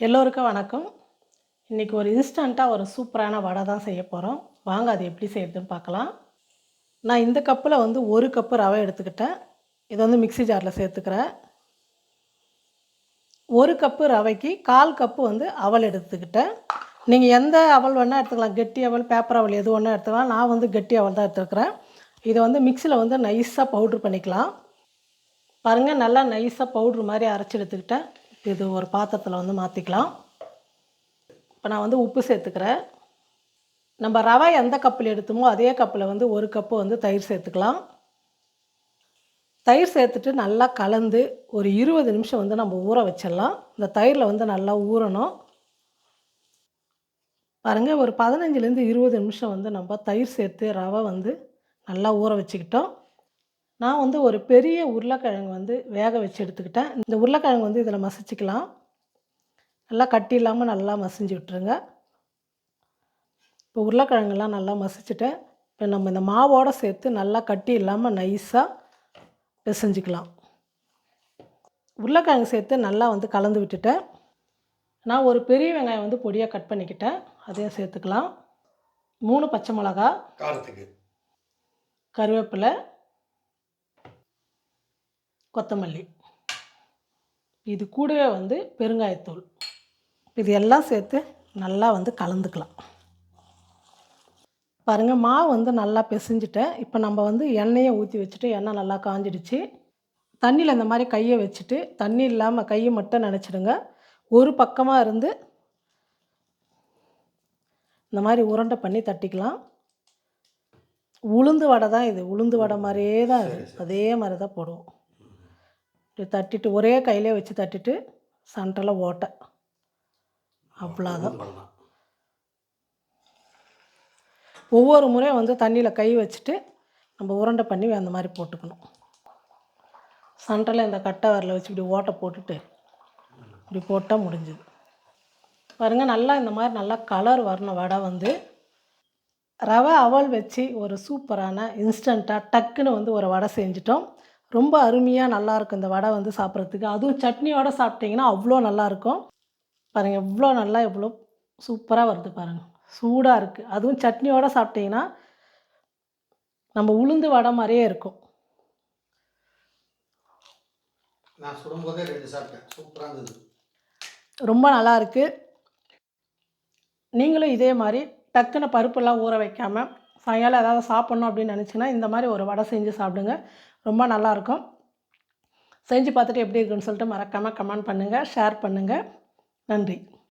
எல்லோருக்கும் வணக்கம். இன்றைக்கி ஒரு இன்ஸ்டண்ட்டாக ஒரு சூப்பரான வடை தான் செய்ய போகிறோம் வாங்க அது எப்படி செய்யறதுன்னு பார்க்கலாம். நான் இந்த கப்பில் வந்து ஒரு கப்பு ரவை எடுத்துக்கிட்டேன். இதை வந்து மிக்ஸி ஜாரில் சேர்த்துக்கிறேன். ஒரு கப்பு ரவைக்கு கால் கப்பு வந்து அவல் எடுத்துக்கிட்டேன். நீங்கள் எந்த அவல் வேணால் எடுத்துக்கலாம். கெட்டி அவல் பேப்பர் அவல் எது வேணால் எடுத்துக்கலாம். நான் வந்து கெட்டி அவல் தான் எடுத்துருக்கிறேன். இதை வந்து மிக்சியில் வந்து நைஸாக பவுட்ரு பண்ணிக்கலாம். பாருங்கள் நல்லா நைஸாக பவுட்ரு மாதிரி அரைச்சி எடுத்துக்கிட்டேன். இது ஒரு பாத்திரத்தில் வந்து மாற்றிக்கலாம் இப்போ நான் வந்து உப்பு சேர்த்துக்கிறேன். நம்ம ரவை எந்த கப்பில் எடுத்தோமோ அதே கப்பில் வந்து ஒரு கப்பு வந்து தயிர் சேர்த்துக்கலாம். தயிர் சேர்த்துட்டு நல்லா கலந்து ஒரு இருபது நிமிஷம் வந்து நம்ம ஊற வச்சிடலாம். இந்த தயிரில் வந்து நல்லா ஊறணும். பாருங்கள் ஒரு பதினஞ்சுலேருந்து இருபது நிமிஷம் வந்து நம்ம தயிர் சேர்த்து ரவை வந்து நல்லா ஊற வச்சுக்கிட்டோம். நான் வந்து ஒரு பெரிய உருளைக்கிழங்கு வந்து வேக வச்சு எடுத்துக்கிட்டேன். இந்த உருளைக்கிழங்கு வந்து இதில் மசிச்சுக்கலாம். நல்லா கட்டி இல்லாமல் நல்லா மசிஞ்சு விட்டுருங்க. இப்போ உருளைக்கிழங்கெல்லாம் நல்லா மசிச்சுட்டேன். இப்போ நம்ம இந்த மாவோடு சேர்த்து நல்லா கட்டி இல்லாமல் நைஸாக பிசைஞ்சிக்கலாம். உருளைக்கிழங்கு சேர்த்து நல்லா வந்து கலந்து விட்டுட்டேன். நான் ஒரு பெரிய வெங்காயம் வந்து பொடியாக கட் பண்ணிக்கிட்டேன். அதையும் சேர்த்துக்கலாம். மூணு பச்சை மிளகா காரத்துக்கு. கருவேப்பிலை கொத்தமல்லி. இது கூடவே வந்து பெருங்காயத்தூள். இது எல்லாம் சேர்த்து நல்லா வந்து கலந்துக்கலாம். பாருங்கள் மாவு வந்து நல்லா பிசைஞ்சிட்டேன். இப்போ நம்ம வந்து எண்ணெயை ஊற்றி வச்சுட்டு எண்ணெய் நல்லா காஞ்சிடுச்சு. தண்ணியில் இந்த மாதிரி கையை வச்சுட்டு தண்ணி இல்லாமல் கையை மட்டும் நினச்சிடுங்க. ஒரு பக்கமாக இருந்து இந்த மாதிரி உருண்டை பண்ணி தட்டிக்கலாம். உளுந்து வடை தான் இது. உளுந்து வடை மாதிரியே தான் இது. அதே மாதிரி தான் போடுவோம். இப்படி தட்டிட்டு ஒரே கையிலே வச்சு தட்டிட்டு சென்டரில் ஓட்டை. அவ்வளோதான் ஒவ்வொரு முறையும் வந்து தண்ணியில் கை வச்சுட்டு நம்ம உருண்டை பண்ணி அந்த மாதிரி போட்டுக்கணும். சென்டரில் இந்த கட்டை வரல வச்சு இப்படி ஓட்டை போட்டுட்டு இப்படி போட்டால் முடிஞ்சுது. பாருங்கள் நல்லா இந்த மாதிரி நல்லா கலர் வரணும் வடை வந்து ரவை அவல் வச்சு ஒரு சூப்பரான இன்ஸ்டண்ட்டாக டக்குன்னு வந்து ஒரு வடை செஞ்சிட்டோம். ரொம்ப அருமையாக நல்லாயிருக்கும் இந்த வடை வந்து சாப்பிட்றதுக்கு. அதுவும் சட்னியோட சாப்பிட்டிங்கன்னா அவ்வளோ நல்லாயிருக்கும் பாருங்கள் எவ்வளோ நல்லா எவ்வளோ சூப்பராக வருது பாருங்கள் சூடாக இருக்குது அதுவும் சட்னியோட சாப்பிட்டிங்கன்னா நம்ம உளுந்து வடை மாதிரியே இருக்கும். நான் சுடும்போதே ரெண்டு சாப்பிட்டேன். சூப்பராக இருந்தது. ரொம்ப நல்லா இருக்குது நீங்களும் இதே மாதிரி டக்குன்னு பருப்பெல்லாம் ஊற வைக்காமல் சாயங்காலம் ஏதாவது சாப்பிட்ணும் அப்படின்னு நினச்சிங்கன்னா இந்த மாதிரி ஒரு வடை செஞ்சு சாப்பிடுங்க. ரொம்ப நல்லாயிருக்கும். செஞ்சு பார்த்துட்டு எப்படி இருக்குன்னு சொல்லிட்டு மறக்காமல் கமெண்ட் பண்ணுங்கள் ஷேர் பண்ணுங்கள் நன்றி.